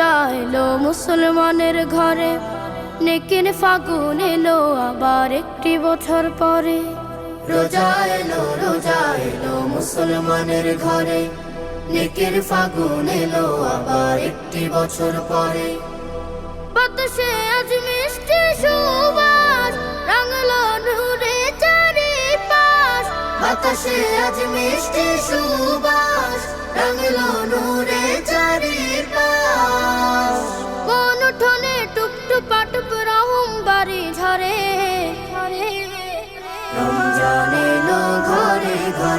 রোজা মুসলমানের ঘরে। নেকির ফাগুন এলো আবার একটি বছর পরে। মুসলমানের ঘরে। নেকের ফাগুন এলো আবার একটি বছর পরে। বাতাসে আজ মিষ্টি সুবাস, রাঙলো নূরে বাতাসে আজ মিষ্টি সুবাস, রঙলো নূরে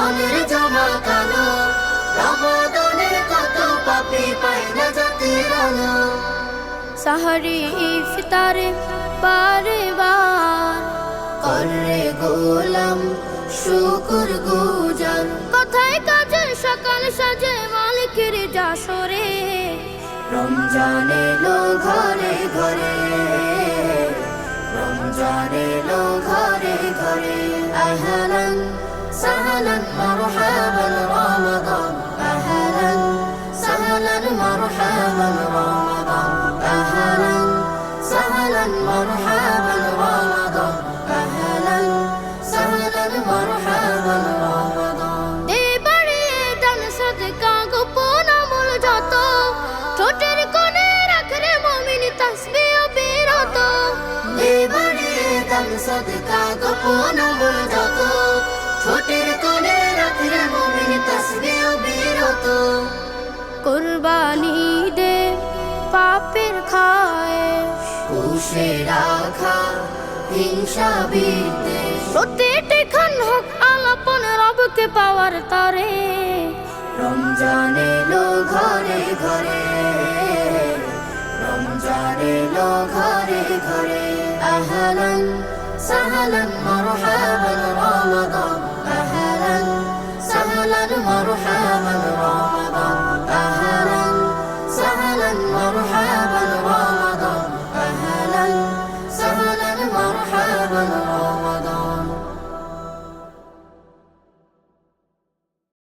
মনের জমা কালো। রমাদানের কত পাপি পায় না জাতি আলো। সাহারি ইফতারে বারে বার কররে গোলাম শুকুর গুজার কথায় কাজে সকাল সাজে মালিকের যাসরে রমজান এলো ঘরে ঘরে। রমজান এলো ঘরে ঘরে। আহলান সাহলান মারহাবান রমাদান আহলান সাহলান মারহাবান রমাদান আহলান সাহলান মারহাবান রমাদান আহলান সাহলান মারহাবান রমাদান এবারে দান সদকা গোপন আমল যত। ছোটের কোণে রাখরে মমিন তসবিহ বিরত এবারে দান সদকা গোপন আমল যত। ছোটের কোণে রাখলে মুমিন তসবিহ বিরত। কুরবানি দে পাপের খায় কুশে রাখা হিংসা বিদ্বেষ। প্রতিটি খান হোক আলাপন রবকে পাওয়ার তরে। রমজান এলো ঘরে ঘরে রমজান এলো ঘরে ঘরে। আহলান সাহলান মারহাবান রমাদান।